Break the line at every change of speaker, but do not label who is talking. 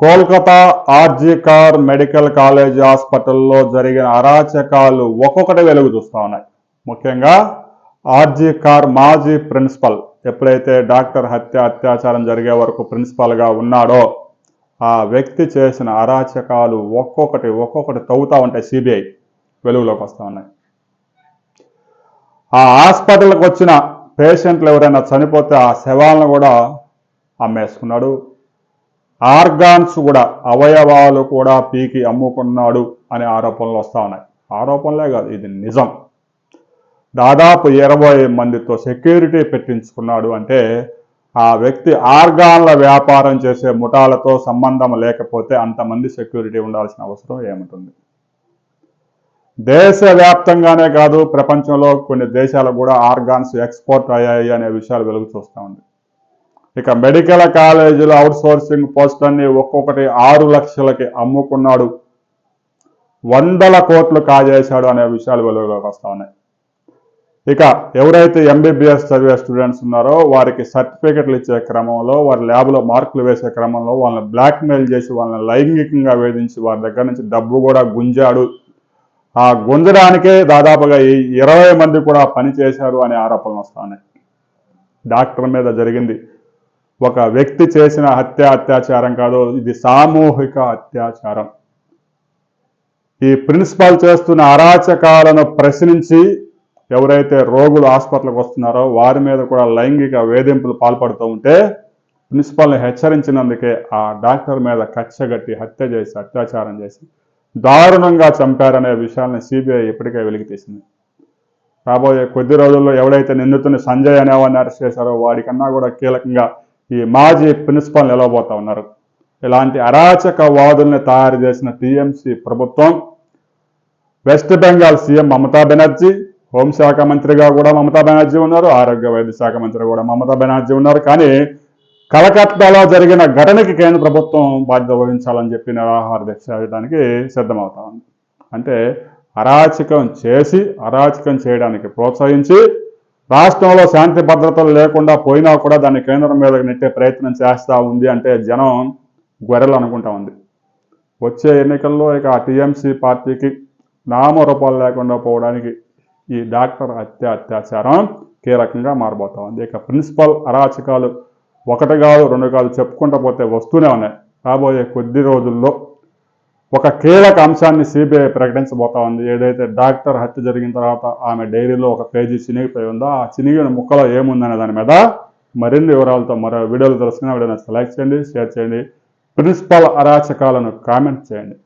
Kolkata RG Kar medical college హాస్పిటల్లో జరిగిన అరాచకాలు ఒక్కొక్కటి వెలుగు చూస్తూ ఉన్నాయి. ముఖ్యంగా ఆర్జీకార్ మాజీ ప్రిన్సిపల్ ఎప్పుడైతే డాక్టర్ హత్య అత్యాచారం జరిగే వరకు ప్రిన్సిపల్గా ఉన్నాడో ఆ వ్యక్తి చేసిన అరాచకాలు ఒక్కొక్కటి ఒక్కొక్కటి తవ్వుతూ ఉంటాయి సిబిఐ వెలుగులోకి వస్తూ ఉన్నాయి. ఆ హాస్పిటల్కి వచ్చిన పేషెంట్లు ఎవరైనా చనిపోతే ఆ శవాలను కూడా అమ్మేసుకున్నాడు. ఆర్గాన్స్ కూడా అవయవాలు కూడా పీకి అమ్ముకున్నాడు అనే ఆరోపణలు వస్తూ ఉన్నాయి. ఆరోపణలే కాదు ఇది నిజం. దాదాపు ఇరవై మందితో సెక్యూరిటీ పెట్టించుకున్నాడు అంటే ఆ వ్యక్తి ఆర్గాన్ల వ్యాపారం చేసే ముఠాలతో సంబంధం లేకపోతే అంతమంది సెక్యూరిటీ ఉండాల్సిన అవసరం ఏముంటుంది? దేశవ్యాప్తంగానే కాదు ప్రపంచంలో కొన్ని దేశాలకు కూడా ఆర్గాన్స్ ఎక్స్పోర్ట్ అయ్యాయి అనే విషయాలు వెలుగు చూస్తూ ఉంది. ఇక మెడికల్ కాలేజీలో అవుట్ సోర్సింగ్ పోస్టులన్నీ ఒక్కొక్కటి ఆరు లక్షలకి అమ్ముకున్నాడు. వందల కోట్లు కాజేశాడు అనే విషయాలు వెలుగులోకి వస్తూ ఉన్నాయి. ఇక ఎవరైతే ఎంబీబీఎస్ చదివే స్టూడెంట్స్ ఉన్నారో వారికి సర్టిఫికెట్లు ఇచ్చే క్రమంలో వారి ల్యాబ్లో మార్కులు వేసే క్రమంలో వాళ్ళని బ్లాక్మెయిల్ చేసి వాళ్ళని లైంగికంగా వేధించి వారి దగ్గర నుంచి డబ్బు కూడా గుంజాడు. ఆ గుంజడానికే దాదాపుగా ఈ ఇరవై మంది కూడా పని చేశారు అనే ఆరోపణలు వస్తున్నాయి డాక్టర్ మీద జరిగింది. ఒక వ్యక్తి చేసిన హత్య అత్యాచారం కాదు ఇది సామూహిక అత్యాచారం. ఈ ప్రిన్సిపాల్ చేస్తున్న అరాచకాలను ప్రశ్నించి ఎవరైతే రోగులు హాస్పిటల్కి వస్తున్నారో వారి మీద కూడా లైంగిక వేధింపులు పాల్పడుతూ ఉంటే ప్రిన్సిపాల్ని హెచ్చరించినందుకే ఆ డాక్టర్ మీద కచ్చగట్టి హత్య చేసి అత్యాచారం చేసి దారుణంగా చంపారనే విషయాన్ని సిబిఐ ఇప్పటికే వెలికి తీసింది. రాబోయే కొద్ది రోజుల్లో ఎవడైతే నిందితుని సంజయ్ అనేవాడిని అరెస్ట్ చేశారో వాడికన్నా కూడా కీలకంగా ఈ మాజీ ప్రిన్సిపల్ నిలవబోతా ఉన్నారు. ఇలాంటి అరాచక వాదుల్ని తయారు చేసిన టీఎంసీ ప్రభుత్వం వెస్ట్ బెంగాల్ సీఎం మమతా బెనర్జీ హోంశాఖ మంత్రిగా కూడా మమతా బెనర్జీ ఉన్నారు ఆరోగ్య వైద్య శాఖ మంత్రి కూడా మమతా బెనర్జీ ఉన్నారు. కానీ కలకత్తాలో జరిగిన ఘటనకి కేంద్ర ప్రభుత్వం బాధ్యత వహించాలని చెప్పి నిరాహార దీక్ష చేయడానికి సిద్ధమవుతా ఉంది. అంటే అరాచకం చేసి అరాచకం చేయడానికి ప్రోత్సహించి రాష్ట్రంలో శాంతి భద్రతలు లేకుండా పోయినా కూడా దాన్ని కేంద్రం మీద నెట్టే ప్రయత్నం చేస్తూ ఉంది అంటే జనం గొర్రెలు అనుకుంటా ఉంది. వచ్చే ఎన్నికల్లో ఇక టీఎంసీ పార్టీకి నామరూపాలు లేకుండా పోవడానికి ఈ డాక్టర్ హత్య అత్యాచారం కీలకంగా మారబోతా ఉంది. ఇక ప్రిన్సిపల్ అరాచకాలు ఒకటి కాదు రెండు కాదు చెప్పుకుంటూ పోతే వస్తూనే ఉన్నాయి. రాబోయే కొద్ది రోజుల్లో ఒక కీలక అంశాన్ని సిబిఐ ప్రకటించబోతా ఉంది. ఏదైతే డాక్టర్ హత్య జరిగిన తర్వాత ఆమె డైరీలో ఒక పేజీ చినిగిపోయి ఉందో ఆ చినిగిన ముక్కలో ఏముందనే దాని మీద మరిన్ని వివరాలతో మరో వీడియోలు తెలుసుకున్న వీడియో లైక్ చేయండి షేర్ చేయండి. ప్రిన్సిపల్ అరాచకాలను కామెంట్ చేయండి.